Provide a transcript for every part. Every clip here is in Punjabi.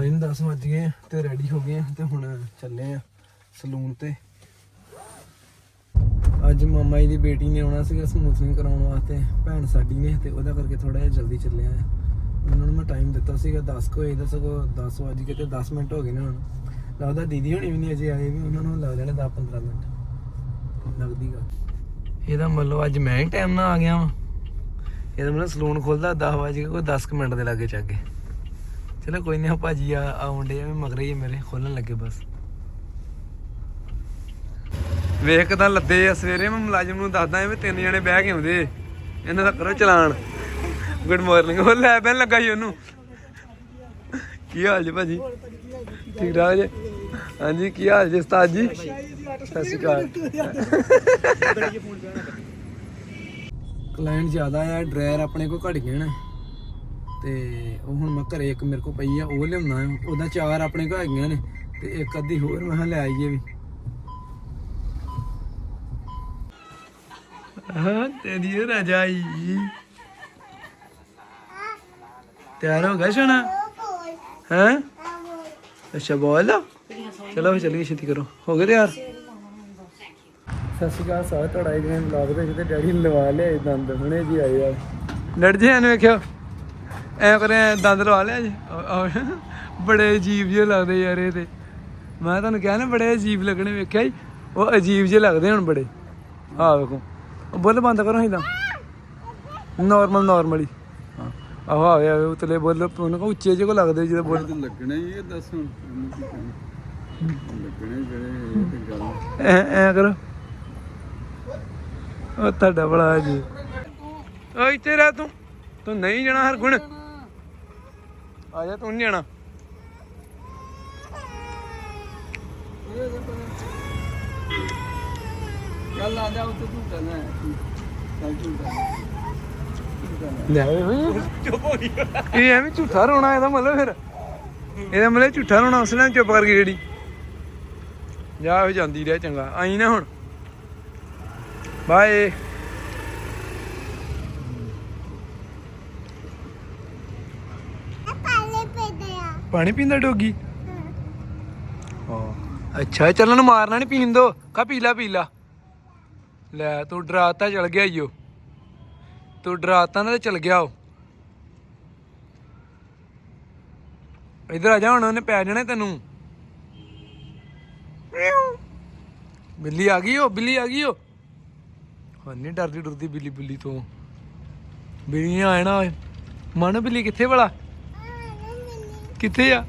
ਟਾਈਮ 10 ਵੱਜ ਗਏ ਤੇ ਰੈਡੀ ਹੋ ਗਏ ਤੇ ਹੁਣ ਚੱਲੇ ਆ ਸਲੂਨ ਤੇ। ਅੱਜ ਮਾਮਾ ਜੀ ਦੀ ਬੇਟੀ ਨੇ ਆਉਣਾ ਸੀਗਾ ਸਮੂਥਿੰਗ ਕਰਾਉਣ ਵਾਸਤੇ, ਭੈਣ ਸਾਡੀ ਨੇ ਤੇ ਉਹਦਾ ਕਰਕੇ ਥੋੜਾ ਜਿਹਾ ਜਲਦੀ ਚੱਲੇ ਆ। ਉਹਨਾਂ ਨੂੰ ਮੈਂ ਟਾਈਮ ਦਿੱਤਾ ਸੀਗਾ 10 ਕੁ ਵਜੇ ਦਾ, ਸਗੋਂ 10 ਵੱਜ ਕੇ ਤੇ 10 ਮਿੰਟ ਹੋ ਗਏ ਨੇ ਹੁਣ। ਲੱਗਦਾ ਦੀਦੀ ਹੋਣੀ ਵੀ ਨਹੀਂ ਅਜੇ ਆਏ ਵੀ, ਉਹਨਾਂ ਨੂੰ ਲੱਗ ਜਾਣੇ 10 15 ਮਿੰਟ। ਲੱਗਦੀ ਗੱਲ। ਇਹਦਾ ਮਤਲਬ ਅੱਜ ਮੈਂ ਹੀ ਟਾਈਮ ਨਾਲ ਆ ਗਿਆ ਵਾਂ। ਇਹਦਾ ਮਤਲਬ ਸਲੂਨ ਖੁੱਲਦਾ 10 ਵਜੇ ਕੋਈ 10 ਕੁ ਮਿੰਟ ਦੇ ਲਾਗੇ ਚੱਗੇ ਚਲੋ ਕੋਈ ਨਹੀਂ ਭਾਜੀ ਆ ਆਉਂਦੇ ਆ ਮਗਰੇ ਹੀ ਮੇਰੇ ਖੋਲਣ ਲੱਗੇ ਬਸ। ਵੇਖ ਤਾਂ ਲੱਦੇ ਆ ਸਵੇਰੇ ਮੈਂ ਮੁਲਾਜ਼ਮ ਨੂੰ ਦੱਸਦਾ ਐ ਵੀ ਤਿੰਨ ਜਣੇ ਬਹਿ ਕੇ ਆਉਂਦੇ। ਇਹਨਾਂ ਦਾ ਕਰੋ ਚਲਾਨ। ਗੁੱਡ ਮਾਰਨਿੰਗ ਉਹ ਲੈ ਬੈਨ ਲੱਗਾ ਸੀ ਉਹਨੂੰ। ਕੀ ਹਾਲ ਜੀ ਭਾਜੀ? ਠੀਕ ਠਾਕ ਜੀ? ਹਾਂਜੀ ਕੀ ਹਾਲ ਜੀ ਉਸਤਾਦ ਜੀ? ਸਤਿ ਸ਼੍ਰੀ ਅਕਾਲ। ਕਲਾਇੰਟ ਜ਼ਿਆਦਾ ਆ ਡਰਾਇਰ ਆਪਣੇ ਕੋਲ ਘਟ ਗਏ ਨੇ। ਤੇ ਉਹ ਹੁਣ ਮੈਂ ਘਰੇ ਇੱਕ ਮੇਰੇ ਕੋਲ ਪਈ ਆ, ਉਹ ਲਿਆਉਣਾ ਆ। ਉਹਦਾ ਚਾਰ ਆਪਣੇ ਕੋਲ ਹੈਗੀਆਂ ਨੇ, ਤੇ ਇੱਕ ਅੱਧੀ ਹੋਰ ਮੈਂ ਲੈ ਆਈਏ ਵੀ। ਹਾਂ, ਤੇਰੀ ਰਜਾਈ ਤਿਆਰ ਹੋ ਗਿਆ ਸੋਨਾ? ਹੈ? ਅੱਛਾ, ਬੋਲ ਚਲੋ ਫਿਰ ਚੱਲੀਏ, ਛੇਤੀ ਕਰੋ। ਹੋ ਗਏ ਤਿਆਰ? ਸਤਿ ਸ਼੍ਰੀ ਅਕਾਲ, ਸਾਰੇ ਤੁਹਾਡਾ ਇੱਕ ਦਿਨ ਵਲੌਗ ਦੇ ਤੇ ਡੈਡੀ ਲਵਾ ਲਿਆ ਦੰਦ, ਹੁਣੇ ਜੀ ਆਏ ਆ। ਲੜ ਜੀ ਇਹਨੂੰ ਵੇਖਿਓ। ਐ ਕਰੇ ਦੰਦ ਲਵਾ ਲਿਆ ਜੀ ਬੜੇ ਅਜੀਬ ਜਿਹੇ ਲੱਗਦੇ ਯਾਰ ਇਹ ਤੇ। ਮੈਂ ਤੁਹਾਨੂੰ ਕਿਹਾ ਨਾ ਬੜੇ ਅਜੀਬ ਲੱਗਣੇ ਵੇਖਿਆ ਜੀ? ਉਹ ਅਜੀਬ ਜਿਹੇ ਲੱਗਦੇ ਹੁਣ ਬੜੇ। ਆਹ ਵੇਖੋ। ਬੁੱਲ ਬੰਦ ਕਰੋ ਇਹਦਾ। ਨਾਰਮਲ ਨਾਰਮਲੀ ਆਹ ਆਵੇ ਆਵੇ ਉਤਲੇ ਬੁੱਲ ਉਹਨੂੰ ਕੋ ਉੱਚੇ ਜਿਹੇ ਕੋ ਲੱਗਦੇ ਜਦੋਂ ਬੁੱਲ। ਲੱਗਣੇ ਇਹ ਦੱਸ ਹੁਣ ਲੱਗਣੇ ਜਿਹੜੇ ਇਹ ਤੇ ਗੱਲ। ਐ ਐ ਕਰੋ। ਉਹ ਤੁਹਾਡਾ ਬੜਾ ਜੀ। ਓ ਇੱਥੇ ਰਹਿ ਤੂੰ। ਤੂੰ ਨਹੀਂ ਜਾਣਾ ਹਰ ਗੁਣ ਆ ਜਾ ਤੂੰ ਨਹੀਂ ਜਾਣਾ। ਚੱਲ ਆ ਜਾ ਉੱਤੇ ਤੂੰ ਕਹਿਣਾ ਹੈ ਚੱਲ ਤੂੰ ਕਹਿਣਾ ਲੈ ਓਏ ਚੁੱਪ ਹੋ ਗਿਆ ਇਹ ਐਵੇਂ ਝੂਠਾ ਰੋਣਾ ਇਹਦਾ ਮਤਲਬ ਫਿਰ। ਇਹਦਾ ਮਤਲਬ ਝੂਠਾ ਰੋਣਾ ਉਸ ਨਾਲ ਚੁੱਪ ਕਰਕੇ ਜਿਹੜੀ ਜਾ ਹੋ ਜਾਂਦੀ ਰਹਿ ਚੰਗਾ ਆਈ ਨਾ ਹੁਣ। ਬਾਏ ਪਾਣੀ ਪੀਂਦਾ ਡੋਗੀ? ਹਾਂ। ਅੱਛਾ ਚੱਲ ਨੂੰ ਮਾਰਨਾ ਨਹੀਂ ਪੀਣ ਦੋ। ਕਾ ਪੀਲਾ ਪੀਲਾ ਲੈ। ਤੂੰ ਡਰਾਤਾ ਚਲ ਗਿਆ ਈਓ ਤੂੰ ਡਰਾਤਾ ਨਾ ਤੇ ਚਲ ਗਿਆ ਉਹ ਇਧਰ ਆ ਜਾ ਹੁਣ ਉਹਨੇ ਪੈ ਜਾਣਾ ਤੈਨੂੰ। ਬਿੱਲੀ ਆ ਗਈ ਉਹ ਬਿੱਲੀ ਆ ਗਈ ਉਹ ਹਾਂ ਨਹੀਂ ਡਰਦੀ ਡਰਦੀ ਬਿੱਲੀ ਬਿੱਲੀ ਤੋਂ। ਬਿੱਲੀਆਂ ਆਏ ਨਾ ਓਏ ਮਨ ਬਿੱਲੀ ਕਿੱਥੇ ਭਲਾ ਕਿੱਥੇ ਆ?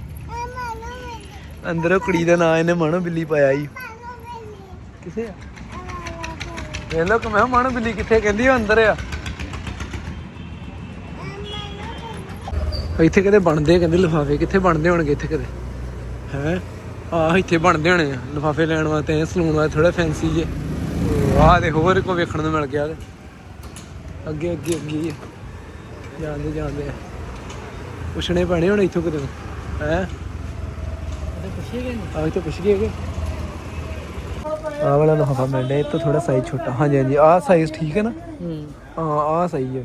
ਅੰਦਰ ਉਹ ਕੁੜੀ ਦਾ ਨਾਂ ਇਹਨੇ ਮਨੋ ਬਿੱਲੀ ਪਾਇਆ ਈ। ਕਿੱਥੇ ਆ? ਇਹ ਲੋਕ ਮੈਂ ਕਿਹਾ ਬਿੱਲੀ ਕਿੱਥੇ ਕਹਿੰਦੀ ਉਹ ਅੰਦਰ ਆ। ਇੱਥੇ ਕਿਤੇ ਬਣਦੇ ਕਹਿੰਦੇ ਲਿਫਾਫੇ ਕਿੱਥੇ ਬਣਦੇ ਹੋਣਗੇ ਇੱਥੇ ਕਿਤੇ ਹੈ? ਆਹ ਇੱਥੇ ਬਣਦੇ ਹੋਣੇ ਆ। ਲਿਫਾਫੇ ਲੈਣ ਵਾਸਤੇ ਸਲੂਨ ਵਾਸਤੇ ਥੋੜਾ ਫੈਂਸੀ ਜੇ। ਆਹ ਦੇ ਹੋਰ ਕੋ ਵੇਖਣ ਨੂੰ ਮਿਲ ਗਿਆ। ਅੱਗੇ ਅੱਗੇ ਅੱਗੇ। ਜਾਂਦੇ ਜਾਂਦੇ ਆ। ਪੁੱਛਣੇ ਪੈਣੇ ਹੁਣ ਇੱਥੋਂ ਕਿਤੇ। ਹੈ? ਆਹ ਇੱਥੇ ਪੁੱਛ ਗਏ ਆਹ ਵਾਲਾ ਲਿਫਾਫਾ ਮਿਲਦਾ ਇਹ ਤੋਂ ਥੋੜਾ ਸਾਈਜ਼ ਛੋਟਾ। ਹਾਂਜੀ ਹਾਂਜੀ ਆਹ ਸਾਈਜ਼ ਠੀਕ ਹੈ ਨਾ? ਹਾਂ। ਆਹ ਸਹੀ ਹੈ।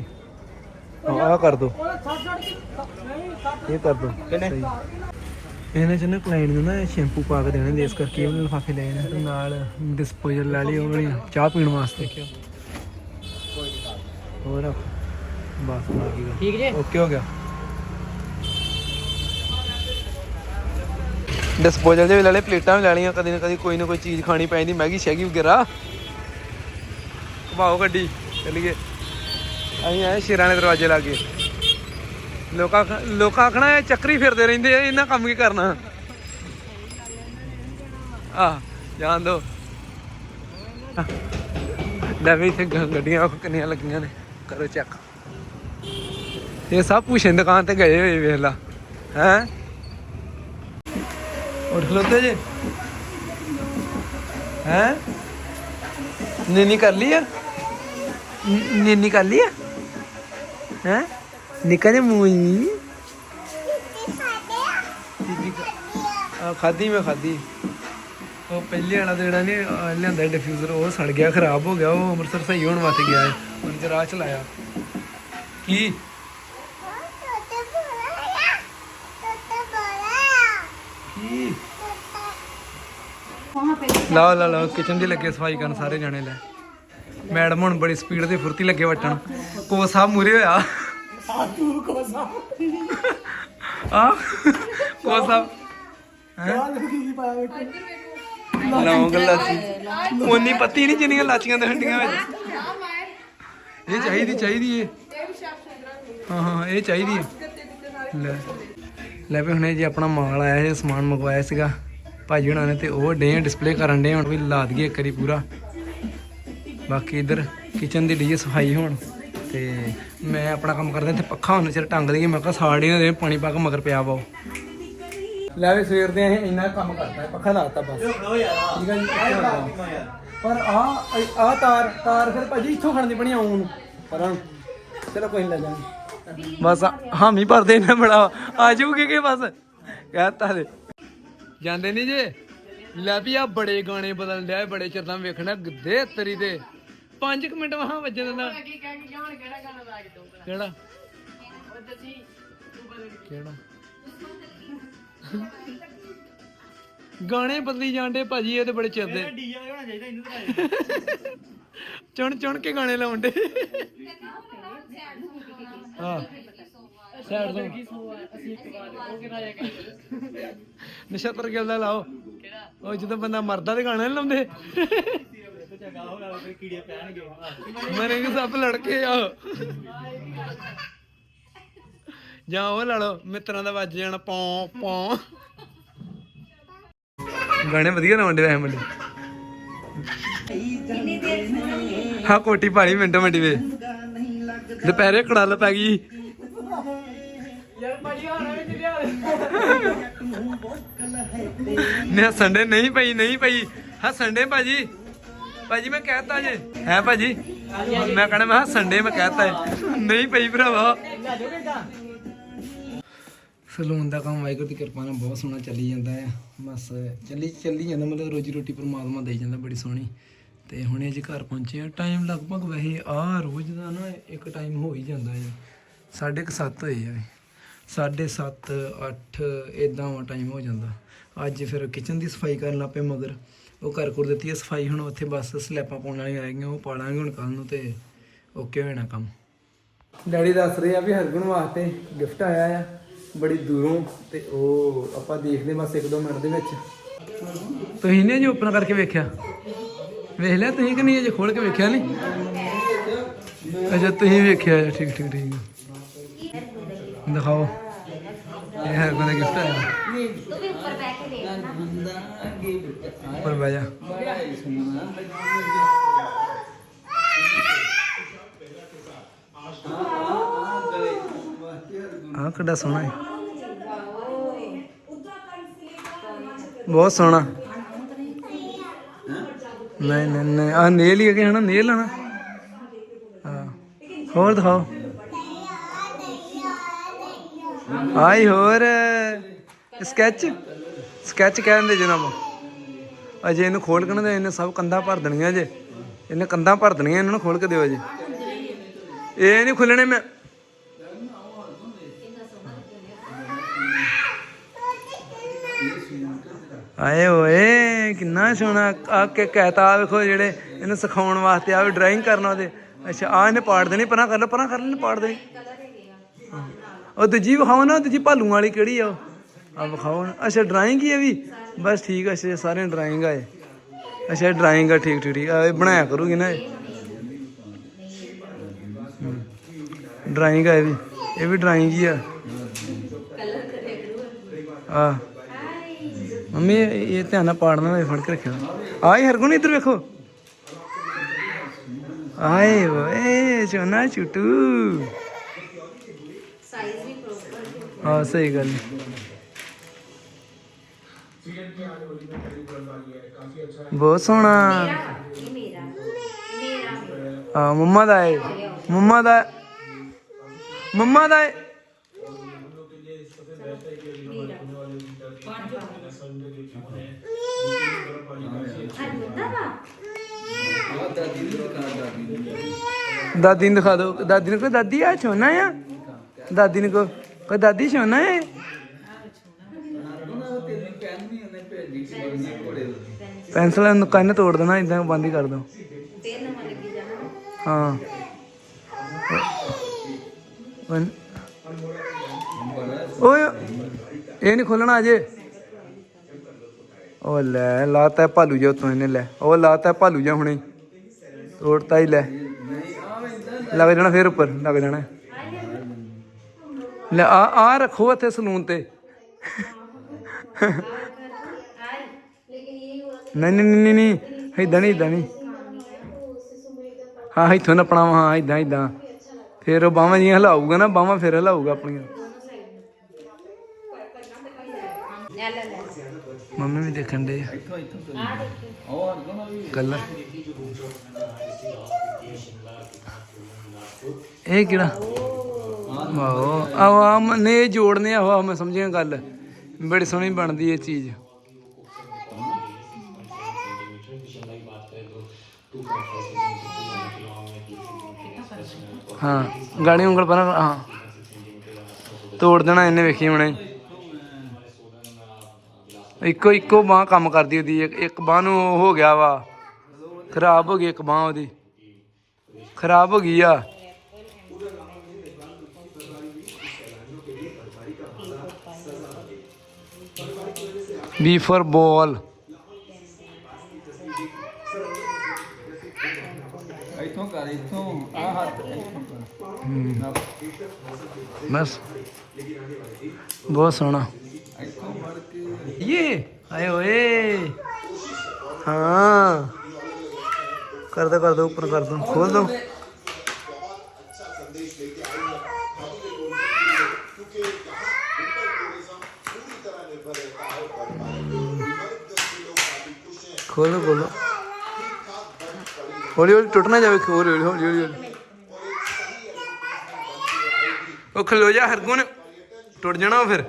ਹਾਂ ਆਹ ਕਰ ਦੋ। ਇਹ ਕਰ ਦੋ। ਸਹੀ। ਇਹਨੇ ਚ ਨਾ ਕਲਾਇੰਟ ਨੂੰ ਨਾ ਸ਼ੈਂਪੂ ਪਾ ਕੇ ਦੇਣੇ ਇਸ ਕਰਕੇ ਇਹ ਲਿਫਾਫੇ ਲੈ ਨੇ। ਤੇ ਨਾਲ ਡਿਸਪੋਜ਼ਲ ਲੈ ਲਈ ਉਹ ਵਾਲੀ ਚਾਹ ਪੀਣ ਵਾਸਤੇ। ਹੋਰ। ਬਸ ਠੀਕ ਜੇ? ਓਕੇ ਹੋ ਗਿਆ। ਡਿਸਪੋਜ਼ਲ ਦੇ ਵੀ ਲੈ ਲਏ, ਪਲੇਟਾਂ ਵੀ ਲੈ ਲਈਆਂ, ਕਦੇ ਨਾ ਕਦੇ ਕੋਈ ਨਾ ਕੋਈ ਚੀਜ਼ ਖਾਣੀ ਪੈਂਦੀ ਮੈਗੀ, ਸ਼ੈਗੀ ਵਗੈਰਾ। ਘੁਮਾਓ ਗੱਡੀ, ਚੱਲੀਏ। ਅਸੀਂ ਆਏ ਸ਼ੇਰਾਂ ਦੇ ਦਰਵਾਜ਼ੇ ਲਾਗੇ। ਲੋਕਾਂ ਲੋਕਾਂ ਆਖਣਾ ਇਹ ਚੱਕਰੀ ਫਿਰਦੇ ਰਹਿੰਦੇ ਆ ਇਹਨਾਂ ਕੰਮ ਕੀ ਕਰਨਾ। ਆ ਜਾਣ ਦੋ। ਲੈ ਵੀ ਇੱਥੇ ਗੱਡੀਆਂ ਕਿੰਨੀਆਂ ਲੱਗੀਆਂ ਨੇ, ਕਰੋ ਚੈੱਕ ਇਹ ਸਭ ਪੁੱਛਣ ਦੁਕਾਨ ਤੇ ਗਏ ਹੋਏ, ਵੇਖ ਲਾ। ਹੈ? ਉੱਠ ਖਲੋਤੇ ਜੇ? ਹੈ? ਨੀਨੀ ਕਰ ਲਈ ਆ? ਨੀਨੀ ਕਰ ਲਈ ਆ? ਹੈ? ਨਿੱਕਾ ਜਿਹਾ ਮੂੰਹ ਹੀ। ਖਾਦੀ ਮੈਂ ਖਾਦੀ ਉਹ ਪਹਿਲੇ ਵਾਲਾ ਜਿਹੜਾ ਨੇ ਲਿਆਂਦਾ ਡਿਫਿਊਜ਼ਰ ਉਹ ਸੜ ਗਿਆ, ਖਰਾਬ ਹੋ ਗਿਆ, ਉਹ ਅੰਮ੍ਰਿਤਸਰ ਸਹੀ ਹੋਣ ਵਾਸਤੇ ਗਿਆ ਹੈ। ਉਹਨੇ ਤੇ ਚਲਾਇਆ। ਕੀ? ਲਾ ਲਾ ਲਾ ਕਿਚਨ ਦੀ ਲੱਗੇ ਸਫ਼ਾਈ ਕਰਨ ਸਾਰੇ ਜਾਣੇ ਲੈ। ਮੈਡਮ ਹੁਣ ਬੜੀ ਸਪੀਡ ਤੇ ਫੁਰਤੀ ਲੱਗੇ ਵਟਣ। ਕੋ ਸਾਹਿਬ ਮੂਰੇ ਹੋਇਆ। ਸਾਧੂ ਕੋ ਸਾਹਿਬ। ਆ ਕੋ ਸਾਹਿਬ। ਹੈ? ਲੌਂਗ ਲਾਚੀ ਉਹਨੀ ਪੱਤੀ ਨਹੀਂ ਜਿੰਨੀਆਂ ਲਾਚੀਆਂ ਦੇ ਹੰਡੀਆਂ ਵਿੱਚ। ਇਹ ਚਾਹੀਦੀ ਚਾਹੀਦੀ ਏ ਹਾਂ ਹਾਂ ਇਹ ਚਾਹੀਦੀ ਏ ਲੈ। ਲੈ ਵੀ ਹੁਣੇ ਜੀ ਆਪਣਾ ਮਾਲ ਆਇਆ ਹੈ ਸਮਾਨ ਮੰਗਵਾਇਆ ਸੀਗਾ ਭਾਜੀ ਹੁਣਾਂ ਨੇ ਤੇ ਉਹ ਡੇ ਡਿਸਪਲੇ ਕਰਨ ਡੇ ਹੁਣ ਵੀ ਲਾ ਦਈਏ ਇੱਕ ਵਾਰੀ ਪੂਰਾ। ਬਾਕੀ ਇਧਰ ਕਿਚਨ ਦੀ ਡੀ ਸਫ਼ਾਈ ਹੋਣ ਤੇ ਮੈਂ ਆਪਣਾ ਕੰਮ ਕਰਦਾ ਤੇ ਪੱਖਾ ਹੁਣ ਸਿਰ ਟੰਗ ਲਈਏ ਮੈਂ ਕਿਹਾ ਸਾੜੀ ਨਾ ਪਾਣੀ ਪਾ ਕੇ ਮਗਰ ਪਿਆ ਪਾਓ ਲੈ ਵੀ ਸਵੇਰ ਦੇ ਅਸੀਂ ਇੰਨਾ ਕੰਮ ਕਰਤਾ ਹੈ ਪੱਖਾ ਲਾਤਾ ਬਸ। ਠੀਕ ਹੈ ਜੀ। ਪਰ ਆ ਆ ਤਾਰ ਤਾਰ ਫਿਰ ਭਾਜੀ ਇੱਥੋਂ ਖੜਨੀ ਪਣੀ ਆਉਂ ਨੂੰ। ਪਰਾਂ ਚਲੋ ਕੋਈ ਲੈ ਜਾਵਾਂਗੇ। ਬਸ ਹਾਮੀ ਭਰਦੇ ਨੇ ਬੜਾ। ਆ ਜਾਊਗੇ ਕਿ ਬਸ? ਕਹਤਾ ਦੇ। ਜਾਂਦੇ ਨਹੀਂ ਜੇ? ਲੈ ਵੀ ਆ ਬੜੇ ਗਾਣੇ ਬਦਲ ਲਿਆ ਬੜੇ ਚਿਰ ਦਾ ਵੇਖਣਾ ਗੱਦੇ ਤਰੀ ਦੇ। 5 ਮਿੰਟ ਵਾਹਾਂ ਵੱਜਣ ਦਿੰਦਾ। ਕਿਹੜਾ ਕਿਹੜਾ? ਗਾਣੇ ਬਦਲੀ ਜਾਂਦੇ ਭਾਜੀ ਇਹ ਤੇ ਬੜੇ ਚਿਰ ਦੇ। ਡੀਜੇ ਹੋਣਾ ਚਾਹੀਦਾ ਇਹਨੂੰ ਤਾਂ ਚੁਣ ਚੁਣ ਕੇ ਗਾਣੇ ਲਾਉਂਦੇ ਹਾਂ। ਸਾਈਡ ਤੋਂ ਨਸ਼ਤਰ ਗਿਲ ਦਾ ਲਾਓ। ਉਹ ਜਦੋਂ ਬੰਦਾ ਮਰਦਾ ਤੇ ਗਾਣਾ ਨੀ ਲਾਉਂਦੇ। ਚੰਗਾ ਹੋਗਾ ਫਿਰ ਕੀੜੇ ਪੈਣਗੇ ਮਰੇਂਗੇ ਸੱਪ ਲੜਕੇ ਆ। ਜਾਂ ਉਹ ਲਾ ਲਓ ਮਿੱਤਰਾਂ ਦਾ ਵੱਜ ਜਾਣਾ ਪੌਂ ਪੌਂ। ਗਾਣੇ ਵਧੀਆ ਲਾਉਂਦੇ ਵੈਸੇ ਮੁੰਡੇ। ਹਾਂ ਕੋਟੀ ਪਾਣੀ ਮਿੰਟੋ ਮਿੰਟੀ ਵੇ। ਦੁਪਹਿਰੇ ਕੜਾਲ ਪੈ ਗਈ। ਨੇ ਸੰਡੇ ਨਹੀਂ ਪਈ ਨਹੀਂ ਪਈ। ਹਾਂ ਸੰਡੇ ਭਾਜੀ। ਭਾਜੀ, ਮੈਂ ਕਹਿਤਾ ਜੇ। ਹੈ ਭਾਜੀ? ਮੈਂ ਕਹਣਾ, ਮੈਂ ਸੰਡੇ ਮੈਂ ਕਹਿਤਾ ਹੈ ਨਹੀਂ ਪਈ ਭਰਾਵਾ। ਸਲੂਨ ਦਾ ਕੰਮ ਵਾਹਿਗੁਰੂ ਦੀ ਕਿਰਪਾ ਨਾਲ ਬਹੁਤ ਸੋਹਣਾ ਚੱਲੀ ਜਾਂਦਾ ਹੈ ਬਸ, ਚੱਲੀ ਚੱਲੀ ਜਾਂਦਾ, ਮਤਲਬ ਰੋਜੀ ਰੋਟੀ ਪਰਮਾਤਮਾ ਦੇਈ ਜਾਂਦਾ, ਬੜੀ ਸੋਹਣੀ। ਤੇ ਹੁਣੇ ਅੱਜ ਘਰ ਪਹੁੰਚੇ ਆ ਟਾਈਮ ਲਗਭਗ ਵੈਸੇ ਆ ਰੋਜ਼ ਦਾ ਨਾ ਇੱਕ ਟਾਈਮ ਹੋ ਹੀ ਜਾਂਦਾ ਹੈ। ਸਾਢੇ ਕੁ ਸੱਤ ਹੋਏ ਆ। ਸਾਢੇ ਸੱਤ 8 ਇਦਾਂ ਵਾ ਟਾਈਮ ਹੋ ਜਾਂਦਾ। ਅੱਜ ਫਿਰ ਕਿਚਨ ਦੀ ਸਫ਼ਾਈ ਕਰਨ ਲੱਪੇ ਮਗਰ। ਉਹ ਕਰ ਕਰ ਦਿੱਤੀ ਹੈ ਸਫ਼ਾਈ, ਹੁਣ ਉੱਥੇ ਬਸ ਸਲੈਪਾਂ ਪਾਉਣ ਵਾਲੀਆਂ ਰਹਿ ਗਈਆਂ ਉਹ ਪਾ ਲਾਂਗੇ ਹੁਣ ਕੱਲ ਨੂੰ ਤੇ ਓਕੇ ਹੋ ਜਾਣਾ ਕੰਮ। ਡੈਡੀ ਦੱਸ ਰਹੇ ਆ ਵੀ ਹਰਗੁਣ ਵਾਸਤੇ ਗਿਫਟ ਆਇਆ ਆ, ਬੜੀ ਦੂਰੋਂ ਤੇ ਉਹ ਆਪਾਂ ਦੇਖਦੇ ਬਸ 1-2 ਮਿੰਟ ਦੇ ਵਿੱਚ। ਤੁਸੀਂ ਨੇ ਜੀ ਓਪਨ ਕਰਕੇ ਵੇਖਿਆ? ਵੇਖ ਲਿਆ ਤੁਸੀਂ ਕਿ ਨਹੀਂ ਅਜੇ ਖੋਲ ਕੇ ਵੇਖਿਆ ਨਹੀਂ? ਅੱਛਾ ਤੁਸੀਂ ਵੇਖਿਆ ਆ, ਠੀਕ ਠੀਕ ਠੀਕ। ਦਿਖਾਓ। ਇਹ ਹਰਗੁਣ ਦਾ ਗਿਫਟ ਆਇਆ। ਤੂੰ ਵੀ ਉੱਪਰ ਬਹਿ ਕੇ ਦੇਖ ਉੱਪਰ ਬਹਿ ਜਾ। ਆਹ ਕਿੱਡਾ ਸੋਹਣਾ ਹੈ। ਬਹੁਤ ਸੋਹਣਾ। ਨਹੀਂ ਨਹੀਂ ਨਹੀਂ। ਆ ਨੇਲ ਹੀ ਹੈਗੇ ਹਨਾ, ਨੇਲ ਹਨਾ ਹਾਂ। ਹੋਰ ਦਿਖਾਓ। ਆਈ ਹੋਰ। ਸਕੈਚ ਸਕੈਚ ਕਹਿੰਦੇ ਜਨਾਬ। ਅਜੇ ਇਹਨੂੰ ਖੋਲ ਕੇ ਨਾ ਇਹਨੇ ਸਭ ਕੰਧਾਂ ਭਰ ਦੇਣੀਆਂ ਜੇ ਇਹਨੇ ਕੰਧਾਂ ਭਰ ਦੇਣੀਆਂ, ਇਹਨਾਂ ਨੂੰ ਖੋਲ ਕੇ ਦਿਓ ਜੀ ਇਹ ਨਹੀਂ ਖੁੱਲਣੇ ਮੈਂ। ਆਏ ਓਏ ਕਿੰਨਾ ਸੋਹਣਾ ਆ ਕੇ ਕਹਤਾ ਵੇਖੋ ਜਿਹੜੇ ਇਹਨੂੰ ਸਿਖਾਉਣ ਵਾਸਤੇ ਆ ਡਰਾਇੰਗ ਕਰਨਾ ਉਹਦੇ। ਅੱਛਾ ਆ ਇਹਨੇ ਪਾੜ ਦੇਣੀ ਪਰਾਂ ਕਰ ਲਓ ਪਰਾਂ ਕਰ ਲੈ ਇਹਨੇ ਪਾੜ ਦੇਣੀ। ਉਹ ਦੂਜੀ ਵਿਖਾਓ ਨਾ ਦੂਜੀ ਭਾਲੂ ਵਾਲੀ ਕਿਹੜੀ ਆ ਉਹ? ਆ ਵਿਖਾਓ ਨਾ। ਅੱਛਾ ਡਰਾਇੰਗ ਹੀ ਹੈ ਵੀ? ਬਸ ਠੀਕ ਆ ਅੱਛਾ ਸਾਰੇ ਡਰਾਇੰਗ ਆ ਇਹ। ਅੱਛਾ ਡਰਾਇੰਗ ਆ ਠੀਕ ਠੀਕ ਆ ਇਹ ਬਣਾਇਆ ਕਰੂਗੀ ਨਾ ਇਹ। ਡਰਾਇੰਗ ਆ ਇਹ ਵੀ। ਇਹ ਵੀ ਡਰਾਇੰਗ ਹੀ ਆ। ਆ ਮੰਮੀ, ਇਹ ਧਿਆਨ ਨਾਲ ਪਾੜਨਾ ਹੋਏ ਫੜ ਕੇ ਰੱਖਿਓ ਆਏ ਹਰਗੁਣ, ਇੱਧਰ ਵੇਖੋ। ਆਏ ਓਏ, ਸੋਨਾ ਚੁੱਟੂ ਸਾਈਜ਼ ਵੀ ਪ੍ਰੋਪਰ ਹਾਂ, ਸਹੀ ਗੱਲ। ਬਹੁਤ ਸੋਹਣਾ। ਇਹ ਆ ਮੰਮਾ ਦਾ ਹੈ ਮੰਮਾ ਦਾ ਮੰਮਾ ਦਾ ਹੈ ਦਾਦੀ ਨੂੰ ਦਿਖਾ ਦਿਓ। ਦਾਦੀ ਨੂੰ ਕਹੋ, ਦਾਦੀ ਆ ਛੋਨਾ ਆ। ਦਾਦੀ ਨੂੰ ਕਹੋ ਕਹੋ, ਦਾਦੀ, ਛੋਨਾ ਹੈ ਨਹੀਂ ਪੈਨਸਲ ਨੂੰ ਕੰਨ ਤੋੜ ਦੇਣਾ ਇਦਾਂ ਬੰਦ ਹੀ ਕਰ ਦੋ। ਹਾਂ। ਵਨ- ਓਏ, ਇਹ ਨਹੀਂ ਖੋਲਣਾ ਅਜੇ। ਉਹ ਲੈ, ਲਾਤਾ ਭਾਲੂ ਜਾ ਤੂੰ ਇਹਨੇ ਲੈ। ਉਹ ਲਾਤਾ ਭਾਲੂ ਜਾ ਹੁਣੇ। ਤੋੜਤਾ ਹੀ ਲੈ। ਲੱਗ ਜਾਣਾ ਫੇਰ ਉੱਪਰ ਲੱਗ ਜਾਣਾ ਲੈ ਆ ਆ ਰੱਖੋ ਇੱਥੇ ਸਲੂਨ ਤੇ। ਨਹੀਂ ਨਹੀਂ ਨਹੀਂ ਨਹੀਂ ਇਦਾਂ ਨਹੀਂ ਇਦਾਂ ਨਹੀਂ। ਹਾਂ ਇੱਥੋਂ ਨੱਪਣਾ ਵਾ, ਹਾਂ ਇਦਾਂ ਇਦਾਂ ਫਿਰ ਉਹ ਬਾਹਾਂ ਜੀਆਂ ਹਿਲਾਊਗਾ ਨਾ ਬਾਹਾਂ ਫਿਰ ਹਿਲਾਊਗਾ ਆਪਣੀਆਂ। ਮੰਮੀ ਵੀ ਦੇਖਣ ਦੇ ਇੱਥੋਂ ਇੱਥੋਂ ਇਹ ਕਿਹੜਾ? ਵਾਓ, ਆਹ ਆਹ ਮ- ਨੇ ਇਹ ਜੋੜਨੇ ਆ, ਆਹ ਮੈਂ ਸਮਝਿਆ ਗੱਲ। ਬੜੀ ਸੋਹਣੀ ਬਣਦੀ ਇਹ ਚੀਜ਼। ਹਾਂ ਗਾੜੀ ਉਂਗਲ ਪਰ ਹਾਂ। ਤੋੜ ਦੇਣਾ ਇਹਨੇ ਵੇਖੀ ਹੁਣੇ। ਇੱਕੋ ਇੱਕੋ ਬਾਹ ਕੰਮ ਕਰਦੀ ਉਹਦੀ, ਇੱਕ- ਇੱਕ ਬਾਹ ਨੂੰ ਉਹ ਹੋ ਗਿਆ ਵਾ। ਖਰਾਬ ਹੋ ਗਈ ਇੱਕ ਬਾਹ ਉਹਦੀ। ਖਰਾਬ ਹੋ ਗਈ ਆ। ਵੀ ਫॉर ਬਾਲ ਬਸ। ਬਹੁਤ ਸੋਹਣਾ। ਇਹ ਆਏ ਓਏ ਹਾਂ। ਕਰਦੇ ਕਰਦੇ ਕਰ ਉੱਪਰ ਕਰ ਖੋਲ ਦੋ। ਖੋਲੋ ਖੋਲੋ। ਹੌਲੀ ਹੌਲੀ ਟੁੱਟ ਨਾ ਜਾਵੇ, ਖੋਲ ਹੌਲੀ ਹੌਲੀ ਹੌਲੀ। ਹੌਲੀ ਉਹ ਖਲੋ ਜਾ, ਹਰਗੁਣ। ਟੁੱਟ ਜਾਣਾ ਉਹ ਫਿਰ।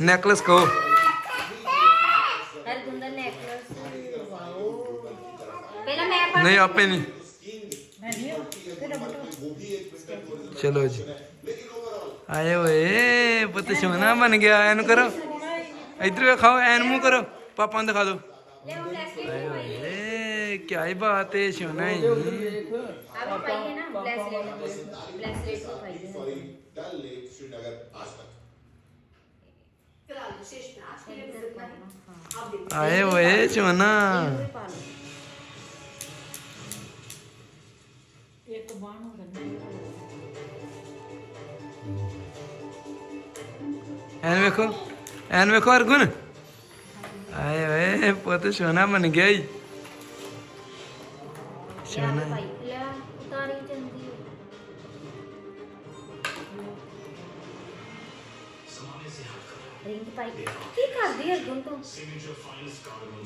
ਨੈਕਲਸ ਕੋ ਨਹੀਂ, ਆਪੇ ਨਹੀਂ। ਚਲੋ ਜੀ। ਆਏ ਓਏ ਪੁੱਤ ਸੋਨਾ ਬਣ ਗਿਆ, ਇਹਨੂੰ ਕਰੋ। ਇਧਰ ਖਾਓ ਐਨ ਮੂੰਹ ਕਰੋ। ਪਾਪਾ ਨੂੰ ਦਿਖਾ ਦਿਓ। ਲੈ ਉਹ ਬਲੈਸਲੇਟ ਆਏ ਓਏ ਕੀ ਹੀ ਬਾਤ ਹੈ ਸੋਨਾ ਹੀ। ਆ ਵੀ ਪਾਈਏ ਨਾ ਬਲੈਸਲੇਟ ਬਲੈਸਲੇਟ ਤੋਂ ਪਾਈਏ ਆਏ ਓਏ ਸੋਨਾ ਇੱਕ ਬਾਣ ਹੋ ਐਨ ਵੇਖੋ। ਐਨ ਵੇਖੋ ਅਰਗੁਨ। ਆਏ ਓਏ ਪੁੱਤ ਸੋਨਾ ਬਣ ਗਿਆ ਹੀ ਸੋਨਾ। ਭਾਈ ਲੈ ਉਤਾਰੀ ਜਾਂਦੀ ਰਿੰਗ ਪਾਈ। ਕੀ ਕਰਦੀ ਹੈ ਗੁੰਨ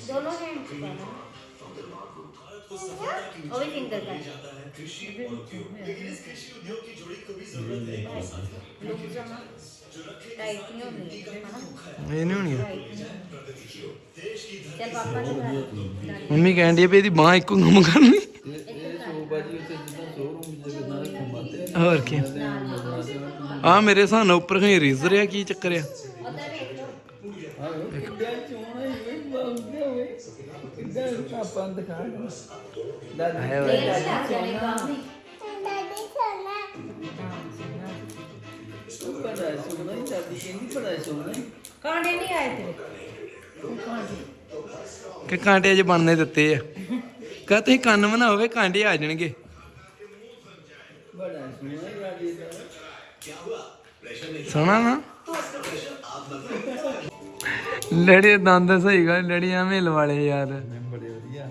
ਦੋਨੋਂ ਹੈਂਡ ਚ ਪਾਣਾ ਉਹ ਵੀ ਫਿੰਗਰ ਕਰ ਟਾਈਟ ਨਹੀਂ ਹੋਣੀ ਹਨਾ ਇਹ ਨਹੀਂ ਹੋਣੀ ਚੱਲ ਪਾਪਾ ਨੇ ਕਰ ਮੰਮੀ ਕਹਿੰਦੀ ਆ ਵੀ ਇਹਦੀ ਬਾਹ ਇੱਕੋ ਕੰਮ ਕਰਨੀ। ਸੋ ਬਾਜੀ ਉੱਤੇ ਜਿੱਦਾਂ ਸ਼ੋਰੂਮ ਦੇ ਵਿੱਚ ਨਾਲ ਹੋਰ ਕੀ। ਆ ਮੇਰੇ ਹਿਸਾਬ ਨਾਲ ਉੱਪਰ ਕਹੀਂ ਰੇਜ਼ਰ ਆ, ਕੀ ਚੱਕਰ ਆ। ਉਹਦਾ ਵੇਖ ਲਓ ਆਹ ਕਿੱਦਾਂ ਕਾਂਡੇ ਨਹੀਂ ਆਏ ਤੇਰੇ ਕਿ ਕਾਂਟੇ ਅਜੇ ਬਣਨੇ ਦਿੱਤੇ ਆ। ਕਹ ਤੁਸੀਂ ਕੰਨ ਬਣਾਓਗੇ ਕਾਂਟੇ ਆ ਜਾਣਗੇ। ਬੜਾ ਸੋਹਣਾ ਨਾ? ਲੜੀ ਦੰਦ ਸਹੀ ਗੱਲ ਲੜੀ ਐਵੇਂ ਲਵਾਲੇ ਯਾਰ। ਬੜੇ ਵਧੀਆ।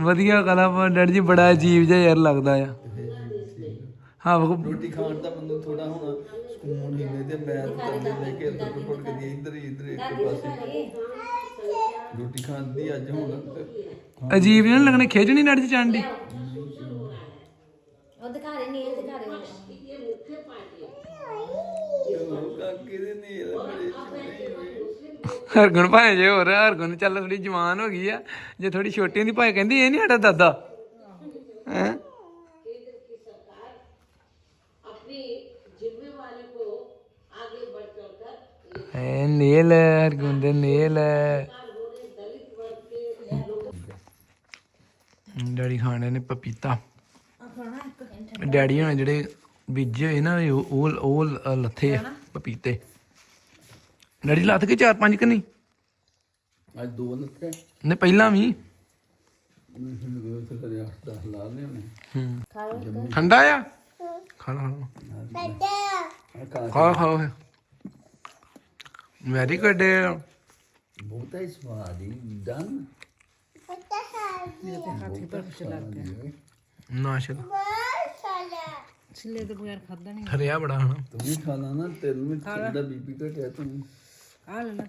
ਵਧੀਆ ਕਲਾ ਪਰ ਡੈਡੀ ਜੀ ਬੜਾ ਅਜੀਬ ਜਿਹਾ ਯਾਰ ਲੱਗਦਾ ਆ। ਹਾਂ ਵੇਖੋ ਰੋਟੀ ਖਾਣ ਦਾ ਮੈਨੂੰ ਥੋੜਾ ਹੁਣ ਸਕੂਨ ਹੀ ਨਹੀਂ ਤੇ ਮੈਂ ਕਰਦੇ ਲੈ ਕੇ ਇੱਧਰ ਫੜ ਕੇ ਇੱਧਰ ਹੀ ਇੱਧਰ ਇੱਕ ਪਾਸੇ। ਰੋਟੀ ਖਾਣ ਦੀ ਅੱਜ ਹੁਣ ਅਜੀਬ ਜਿਹਾ ਨੀ ਲੱਗਣੇ ਖਿੱਚ ਨਹੀਂ ਡੈਡੀ ਜੀ ਚੰਡੀ? ਉਹ ਦਿਖਾ ਰਹੇ ਨਹੀਂ ਇਹ ਦਿਖਾ ਰਹੇ ਉਹ ਕਾਕੇ ਦੇ ਨੇਲ ਬੜੇ ਸੋਹਣੇ ਹੋਏ ਹਰਗੁਣ ਭਾਵੇਂ ਜੇ ਹੋਰ ਆ, ਹਰਗੁਣ ਚੱਲ ਥੋੜੀ ਜਵਾਨ ਹੋ ਗਈ ਆ ਜੇ ਥੋੜੀ ਛੋਟੀ ਹੁੰਦੀ ਭਾਵੇਂ ਕਹਿੰਦੀ ਇਹ ਨਹੀਂ ਸਾਡਾ ਦਾਦਾ ਹੈ अपने जिम्मे वाले को आगे ਐ ਨੇਲ ਹਰਗੁਣ ਦੇ ਨੇਲ ਡੈਡੀ ਖਾਣੇ ਨੇ ਪਪੀਤਾ ਡੈਡੀ ਹੋਣੇ ਜਿਹੜੇ ਬੀਜੇ ਹੋਏ ਨਾ ਉਹ ਉਹ ਉਹ ਲ- ਲੱਥੇ ਆ ਪਪੀਤੇ ਡੈਡੀ ਲੱਥ ਕੇ ਚਾਰ ਪੰਜ ਕਿ ਨਹੀਂ? ਅੱਜ ਦੋ ਲੱਥੇ ਨੇ ਪਹਿਲਾਂ ਵੀ। ਮੈਨੂੰ ਉੱਥੇ ਕਦੇ 8 10 ਲਾ ਲਏ ਉਹਨੇ ਹੂੰ ਠੰਡਾ ਆ। ਖਾ ਲਾ ਖਾ ਖਾ ਖਾ ਖਾ ਵੈਰੀ ਗੁੱਡ ਬਹੁਤਾ ਹੀ ਸਵਾਦ ਹੀ। ਡਨ ਨਾ ਸ਼ਲ ਛਿੱਲੇ ਤੋਂ ਬਗੈਰ ਖਾਦਾ ਨਹੀਂ। ਹਰਿਆ ਬੜਾ ਹਨਾ। ਤੂੰ ਵੀ ਖਾਣਾ ਨਾ ਤੈਨੂੰ ਵੀ ਤੇਰਾ ਬੀਪੀ ਘਟਿਆ ਤੂੰ ਆ ਲੈ ਲੈ